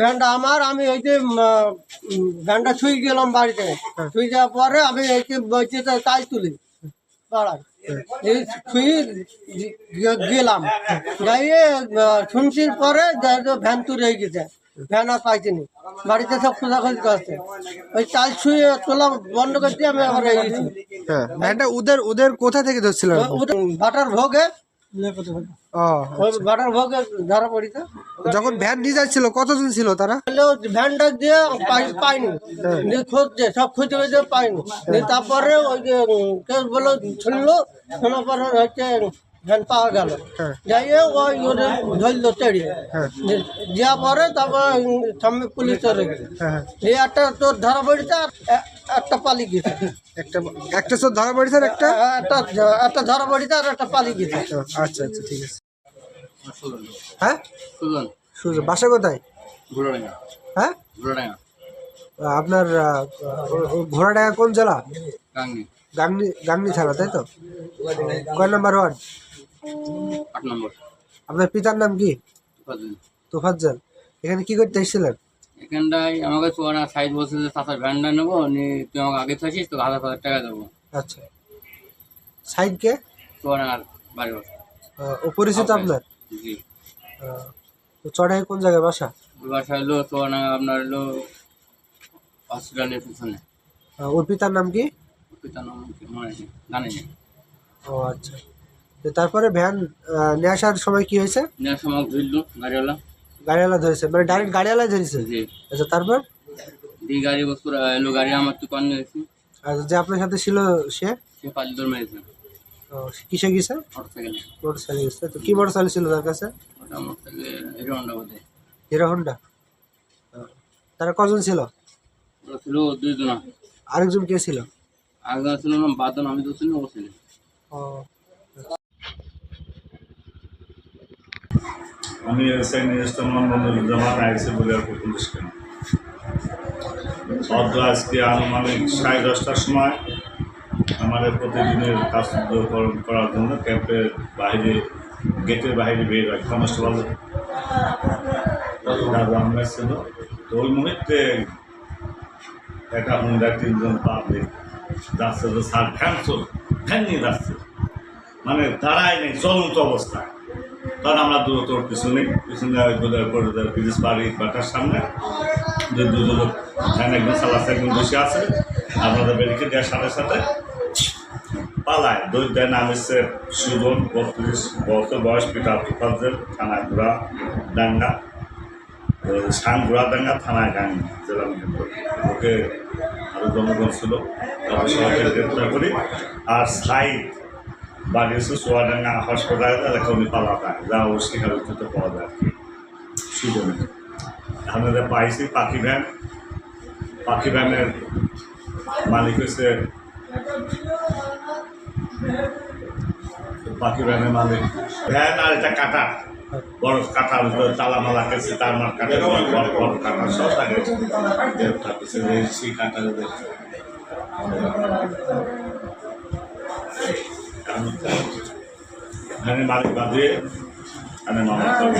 ভ্যানটা আমার আমি ওই যে ভ্যানটা ছুঁই গেলাম বাড়িতে। ছুঁই যাওয়ার পরে আমি এই যে কাজ তুলি। পাড়ায় এই ছুঁই গেলাম। যাইয়ে শুনছির পরে ভ্যান তুলে হয়ে গেছে। ভ্যান আর পাইছিনি বাড়িতে সব খোঁজাখুঁজি করছে। ওই চাল ছুঁয়ে তোলা বন্ধ করে দিয়ে আমি আবার হ্যাঁ ভ্যানটা ওদের ওদের কোথা থেকে ওদের বাটার ভোগে ও বাটার ভোগে ধরা পড়িতে যখন ভ্যান নিয়ে যাচ্ছিল কতজন ছিল তারা? ভ্যানটা দিয়ে পাই- পাইনি। দিয়ে খুঁজছে সব খুঁজে খুঁজে পাইনি। তারপরে ওই যে বলে বলো শুনলো শোনার পরে হচ্ছে ভ্যান পাওয়া গেল। হ্যাঁ। যাইয়ে ওই ওদের ধরলো তেড়িয়ে হ্যাঁ। দিয়ে পরে তারপর সামনে পুলিশ চলে গেছে হ্যাঁ। হ্যাঁ। দিয়ে একটা তোর ধরা পড়িতে আর একটা পালি গেছে। একটা একটা চোর ধরা পড়েছে আর একটা? একটা একটা ধরা পড়িতে আর একটা পালি গেছে। আচ্ছা আচ্ছা ঠিক আছে। হ্যাঁ? সুজন। সুযোগ বাসা কোথায়? ঘোড়াডাঙ্গা। হ্যাঁ? ঘোড়াডাঙ্গা। আপনার ঘোড়াডাঙ্গা কোন জেলা? গাঙ্গি গাংনি গাংনি থানা তাই তো? কয় নাম্বার ওয়ার্ড? আট নম্বর। আপনার পিতার নাম কি। তোফাজ্জল। এখানে কি করতে এসেছিলেন? এখানটায় আমাকে চুয়ানা সাইজ বলছে যে চাষার ভ্যানটা নেব নি তুই আমাকে আগে থাকিস তোকে হাজার হাজার টাকা দেবো। আচ্ছা। সাইডকে চুয়ানার বাড়ি বসে ও পরিচিত আপনার? জি। তো চড়াই কোন জায়গায় বাসা? বাসা হলো চুয়ানা আপনার হলো হসপিটালের পিছনে। ওর পিতার নাম কি? পিতার নাম কি মনে নেই জানি ও আচ্ছা। তো তারপরে ভ্যান নিয়ে আসার সময় কি হয়েছে? নেওয়ার সময় ধরলো গাড়িওয়ালা। গাড়িওয়ালা ধরেছে মানে ডাইরেক্ট গাড়িওয়ালা ধরেছে? জি। আচ্ছা তারপর? দিয়ে গাড়ি বস্তু এলো গাড়ি আমার তো কন নিয়েছি আর যে আপনার সাথে ছিল সে? সে পাঁচ দৌড় মেরেছে। ও, কিসে গেছে? মোটর সাইকেলে মোটর সাইকেল গেছে। তো কি মোটর সাইকেল ছিল তার কাছে? ওটা মোটরসাইকেল হিরো হন্ডা বোধে হিরো হন্ডা? ও, তারা কজন ছিল? ওটা ছিল দুইজনা আরেকজন কে ছিল? একজন ছিল না বাদন আমি তো ছিল ও ছিল। ও আমি এসআই নির্দেশন মোহাম্মদুজ্জামান আইসি বলিয়ারপুর পুলিশ কেন? অর্ধ আজকে আনুমানিক সাড়ে দশটার সময় আমাদের প্রতিদিনের কাজ কর- করার জন্য ক্যাম্পের বাইরে, গেটের বাইরে বের হয়। কনস্টেবল ছিল। তো ওই মুহূর্তে একটা হুন্ডা তিনজন পাবলিক যাচ্ছে তো স্যার ভ্যান চল ভ্যান নিয়ে যাচ্ছে। মানে দাঁড়ায় নেই চলন্ত অবস্থায়। তখন আমরা দূরত্ব পিছনে পিছনে করে ব্রিজ বাড়ি বাটার সামনে। যে দুজন ভ্যান একজন চালাচ্ছে, একজন বসে আছে আপনাদের বেরিকে দেওয়ার সাথে সাথে পালায়। দুই দেয় নাম এসছে সুজন বত্রিশ বছর বয়স, পিতা তুফাজের থানায় ঘোড়া ডাঙ্গা সান ঘোড়া ডাঙ্গা থানায় গান জেলা ওকে আরও জনগণ ছিল, তারপর সবাইকে গ্রেপ্তার করি। আর সাইড হচ্ছে সোয়াডাঙ্গা হাসপাতাল এলাকা উনি পালা পায় যা ও সেখানে উঠতে পাওয়া যায়। আর কি সুজনে আমাদের পাইছি পাখি ভ্যান পাখি ভ্যানের মালিক হচ্ছে পাখি ভ্যানের মালিক। ভ্যান আর এটা কাটা বড় কাটা তালা মালা কেছে তার মার কাটা বড় কাটা সব থাকে করছে এই সেই কাটা ভ্যানের মালিক বাদে আমি মামলা করব